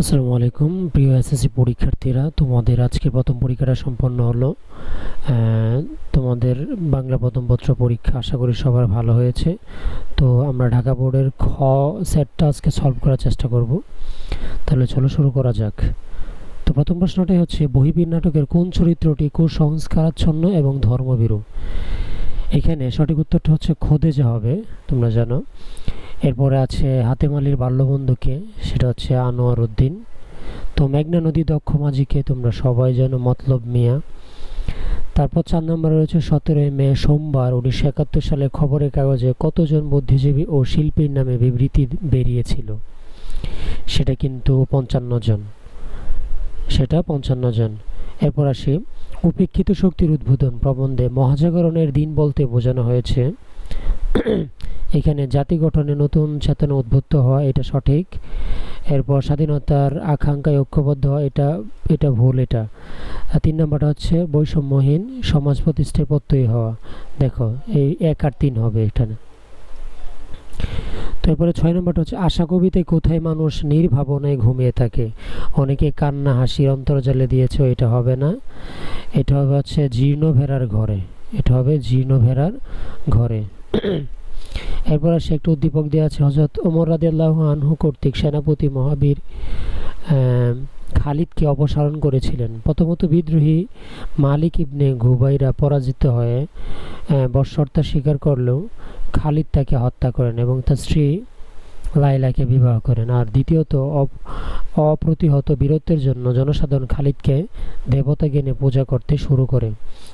আসসালামু আলাইকুম, প্রিয় এসএসসি পরীক্ষার্থীরা। তোমাদের আজকে প্রথম পরীক্ষাটা সম্পন্ন হলো। তোমাদের বাংলা প্রথম পত্র পরীক্ষা আশা করি সবার ভালো হয়েছে। তো আমরা ঢাকা বোর্ডের খ সেটটা আজকে সলভ করার চেষ্টা করব। তাহলে চলো শুরু করা যাক। তো প্রথম প্রশ্নটাই হচ্ছে বহিবীর নাটকের কোন চরিত্রটি কুসংস্কারাচ্ছন্ন এবং ধর্মভীরু? এখানে সঠিক উত্তরটা হচ্ছে খোদে খোদেজা হবে, তোমরা জানো। এরপরে আছে হাতেম আলীর বাল্যবন্ধুকে, সেটা হচ্ছে আনোয়ার উদ্দিন। তো মেঘনা নদী দক্ষ মাঝিকে তোমরা সবাই জানো, মতলব মিয়া। তারপর চার নম্বরে রয়েছে সতেরোই মে, সোমবার উনিশশো একাত্তর সালে খবরের কাগজে কতজন বুদ্ধিজীবী ও শিল্পীর নামে বিবৃতি বেরিয়েছিল? সেটা কিন্তু পঞ্চান্ন জন। সেটা পঞ্চান্ন জন। এরপর আসি। উপেক্ষিত শক্তির উদ্বোধন প্রবন্ধে মহাজাগরণের দিন বলতে বোঝানো হয়েছে এখানে জাতি গঠনে নতুন চেতনা উদ্বুদ্ধ হওয়া, এটা সঠিক। এরপর স্বাধীনতার আকাঙ্ক্ষায় ঐক্যবদ্ধ হওয়া, এটা এটা ভুল এটা। তিন নম্বরটা হচ্ছে বৈষম্যহীন, সমাজ প্রতিষ্ঠার প্রত্যয়ী হওয়া। দেখো, এই এক আর তিন হবে এখানে। তো এরপরে ছয় নম্বরটা হচ্ছে, আশা কবিতায় কোথায় মানুষ নির্ভাবনায় ঘুমিয়ে থাকে? অনেকে কান্না, হাসির অন্তর্জালে দিয়েছে, এটা হবে না। এটা হবে হচ্ছে জীর্ণ ভেড়ার ঘরে। এটা হবে জীর্ণ ভেড়ার ঘরে। এরপর আসে একটু উদ্দীপক দেওয়া আছে হজরত ওমর রাদিয়াল্লাহ আনহু কর্তৃক সেনাপতি মহাবীর খালিদকে অপসারণ করেছিলেন। প্রথমত বিদ্রোহী মালিক ইবনে ঘুবাইরা পরাজিত হয়ে বর্ষর্তা স্বীকার করলেও খালিদ তাকে হত্যা করেন এবং তার স্ত্রী লাইলাকে বিবাহ করেন। আর দ্বিতীয়ত, অপ- অপ্রতিহত বীরত্বের জন্য জনসাধারণ খালিদকে দেবতা জ্ঞানে পূজা করতে শুরু করে।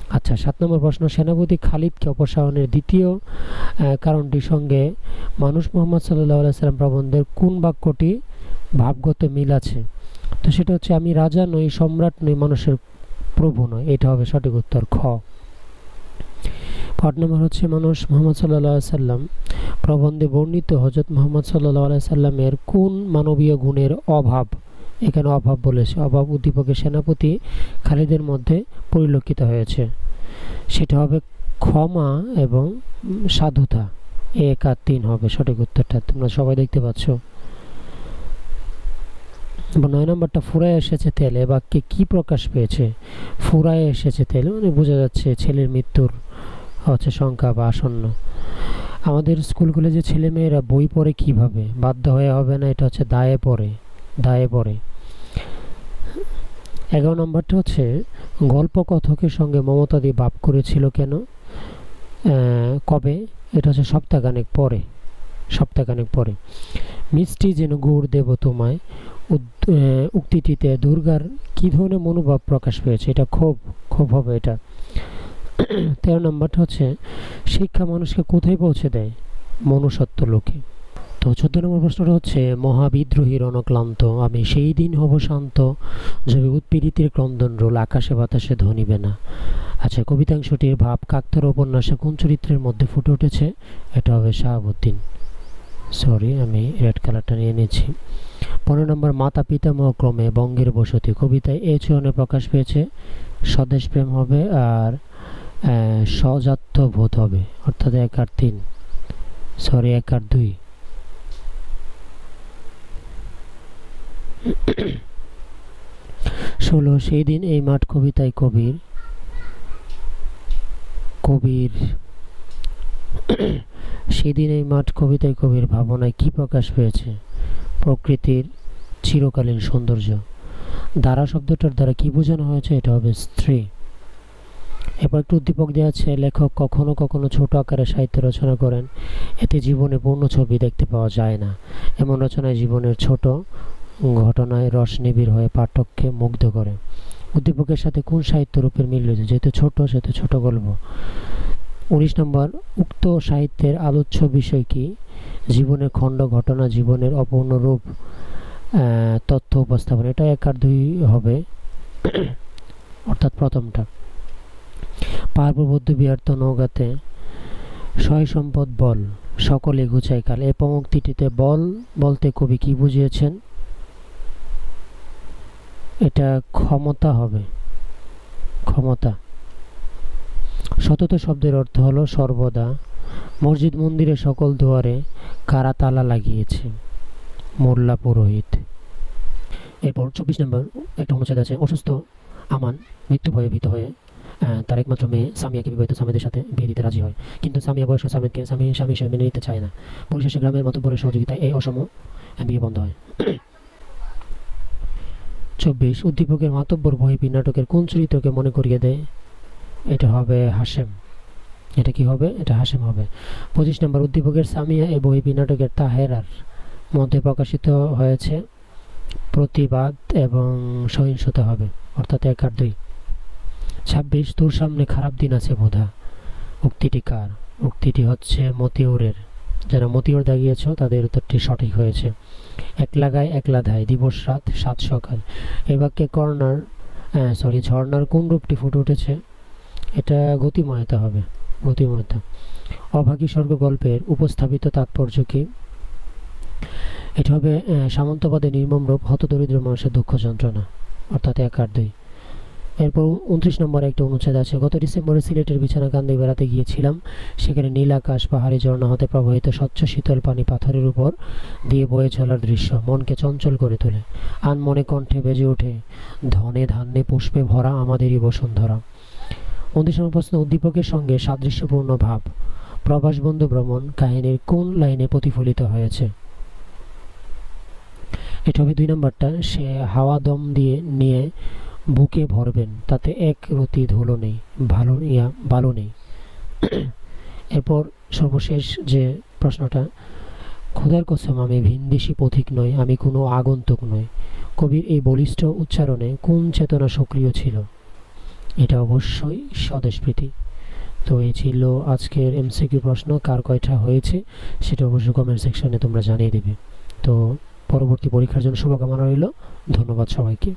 আচ্ছা সাত নম্বর প্রশ্ন। সেনাপতি খালিদকে অপসারণের দ্বিতীয় কারণটির সঙ্গে মানুষ মোহাম্মদ সাল্লাহ সাল্লাম প্রবন্ধের কোন বাক্যটি ভাবগত মিল আছে? তো সেটা হচ্ছে, আমি রাজা নই, সম্রাট নই, মানুষের প্রভু নয় এটা হবে সঠিক উত্তর খ। পাঠ নম্বর হচ্ছে মানুষ মোহাম্মদ সাল্লাহ সাল্লাম প্রবন্ধে বর্ণিত হজরত মোহাম্মদ সাল্লাহ সাল্লামের কোন মানবীয় গুণের অভাব? এখানে অভাব বলেছে অভাব উদ্দীপকের সেনাপতি খালিদের মধ্যে পরিলক্ষিত হয়েছে। সেটা হবে ক্ষমা এবং সাধুতা। এক আর তিন হবে সঠিক উত্তরটা। তোমরা সবাই দেখতে পাচ্ছ। নয় নম্বরটা, ফুরায় এসেছে তেল। এ বাক্যে কী প্রকাশ পেয়েছে? ফুরায় এসেছে তেল। মানে বোঝা যাচ্ছে ছেলের মৃত্যুর হচ্ছে সংখ্যা বা আসন্ন। আমাদের স্কুলগুলো যে ছেলে মেয়েরা বই পড়ে কীভাবে? বাধ্য হয়ে হবে না এটা হচ্ছে দায়ে পড়ে দায়ে পড়ে। এগারো নম্বরটা হচ্ছে, গল্প কথকের সঙ্গে মমতাদি বাপ করেছিল কেন? কবে? এটা হচ্ছে সপ্তাহখানেক পরে সপ্তাহখানেক পরে। মিষ্টি যেন গুড় দেব তোমায় উক্তিটিতে দুর্গার কী ধরনের মনোভাব প্রকাশ পেয়েছে? এটা ক্ষোভ ক্ষোভ হবে এটা। তেরো নম্বরটা হচ্ছে, শিক্ষা মানুষকে কোথায় পৌঁছে দেয়? মনুষ্যত্ব লোকে তো চোদ্দ নম্বর প্রশ্নটা হচ্ছে, মহাবিদ্রোহী রণক্লান্ত, আমি সেই দিন হব শান্ত, যবে উৎপীড়িতের ক্রন্দন রোল, আকাশে বাতাসে ধ্বনিবে না। আচ্ছা কবিতাংশটির ভাব কাকতার উপন্যাসে কোন চরিত্রের মধ্যে ফুটে উঠেছে? এটা হবে শাহাবুদ্দিন। সরি আমি রেড কালারটা নিয়ে নিয়েছি পনেরো নম্বর, মাতা পিতামহ ক্রমে বঙ্গের বসতি। কবিতায় এ চরণে প্রকাশ পেয়েছে, স্বদেশ প্রেম হবে আর স্বজাত্য বোধ হবে। অর্থাৎ এক আর তিন। সরি এক আর দুই। ষোলো, সেই দিন এই মাঠ কবিতায় কবির কবির সেদিন এই মাঠ কবিতায় কবির ভাবনায় কি প্রকাশ পেয়েছে প্রকৃতির চিরকালীন সৌন্দর্য। দ্বারা শব্দটার দ্বারা কি বোঝানো হয়েছে? এটা হবে স্ত্রী। এবার একটু উদ্দীপক দেওয়া আছে, লেখক কখনো কখনো ছোট আকারে সাহিত্য রচনা করেন, এতে জীবনে পূর্ণ ছবি দেখতে পাওয়া যায় না। এমন রচনায় জীবনের ছোট ঘটনায় রস নিবিড় হয়ে পাঠককে মুগ্ধ করে। উদ্দীপকের সাথে কোন সাহিত্য রূপের মিল রয়েছে? যেহেতু ছোট, সেহেতু ছোট গল্প। উনিশ নম্বর, উক্ত সাহিত্যের আলোচ্য বিষয় কি? জীবনের খণ্ড ঘটনা, জীবনের অপূর্ণ রূপ তথ্য উপস্থাপন। এটা এক আর দুই হবে, অর্থাৎ প্রথমটা। পার্ববদ্ধ বিহার্ত নৌকাতে সয় সম্পদ বল, সকলে গুছাই কাল। এই পঙ্ক্তিটিতে বল বলতে কবি কি বুঝিয়েছেন? এটা ক্ষমতা হবে। ক্ষমতা। সতত শব্দের অর্থ হলো সর্বদা। মসজিদ মন্দিরে সকল দুয়ারে কারা তালা লাগিয়েছে? মোল্লা পুরোহিত। এরপর চব্বিশ নম্বর একটা অনুচ্ছেদ আছে, অসুস্থ, আমান, মৃত্যু ভয়ে ভীত হয়ে তার একমাত্র মেয়ে সামিয়াকে বিবাহিত স্বামীদের সাথে বিয়ে দিতে রাজি হয়। কিন্তু সামিয়া বয়স্ক স্বামীকে স্বামী স্বামী হিসেবে মেনে নিতে চায় না। পরিশেষে গ্রামের মতো বড় সহযোগিতায় এই অসম বিয়ে বন্ধ হয়। চব্বিশ, উদ্দীপকের মাতব্বর বহিবি নাটকের কোন চরিত্রকে মনে করিয়ে দেয়? এটা হবে হাসেম এটা কি হবে? এটা হাসেম হবে। পঁচিশ নম্বর, উদ্দীপকের সামিয়া এই বহিবি নাটকের তাহেরার মধ্যে প্রকাশিত হয়েছে প্রতিবাদ এবং সহিংসতা হবে, অর্থাৎ এক আর দুই। ছাব্বিশ তোর সামনে খারাপ দিন আছে বোধা। উক্তিটি কার? উক্তিটি হচ্ছে মতিউরের। যারা মতিউর দাগিয়েছ তাদের উত্তরটি সঠিক হয়েছে। একলা গায়ে একলা ধায় দিবস রাত সাত সকাল। এই বাক্যে কর্নার সরি ঝর্নার কোন রূপটি ফুটে উঠেছে? এটা গতিময়তা হবে গতিময়তা। অভাগী স্বর্গ গল্পের উপস্থাপিত তাৎপর্য কি? এটা হবে আহ, সামন্তবাদে নির্মম রূপ হতদরিদ্র মানুষের দুঃখ যন্ত্রণা অর্থাৎ এক আর দুই। এরপর উনত্রিশ নম্বরে একটা অনুচ্ছেদ আছে। গত ডিসেম্বরে সিলেটের বিছানা কান্দে বেড়াতে গিয়েছিলাম। সেখানে নীল আকাশ, পাহাড়ি ঝর্ণা হতে প্রবাহিত স্বচ্ছ শীতল পানি পাথরের উপর দিয়ে বয়ে চলার দৃশ্য। মনকে চঞ্চল করে তোলে। আনমনে কণ্ঠে বেজে ওঠে, ধনে ধান্যে পুষ্পে ভরা আমাদেরই বসুন্ধরা। উনত্রিশ নম্বর প্রশ্ন, উদ্দীপকের সঙ্গে সাদৃশ্যপূর্ণ ভাব। প্রবাসবন্ধু ভ্রমণ কাহিনীর কোন লাইনে প্রতিফলিত হয়েছে? এটা হবে দুই নম্বরটা, সে হাওয়া দম দিয়ে নিয়ে বুকে ভরবেন, তাতে এক রতি ধুলো নেই, ভালো ইয়া ভালো নেই। এরপর সর্বশেষ যে প্রশ্নটা, খোদার কসম, আমি ভিনদেশি পথিক নই, আমি কোনো আগন্তুক নই। কবির এই বলিষ্ঠ উচ্চারণে কোন চেতনা সক্রিয় ছিল? এটা অবশ্যই স্বদেশপ্রীতি। তো এই ছিল আজকের এমসিকিউ প্রশ্ন, কার কয়টা হয়েছে, সেটা অবশ্যই কমেন্ট সেকশনে তোমরা জানিয়ে দেবে। তো পরবর্তী পরীক্ষার জন্য শুভকামনা রইল, ধন্যবাদ সবাইকে।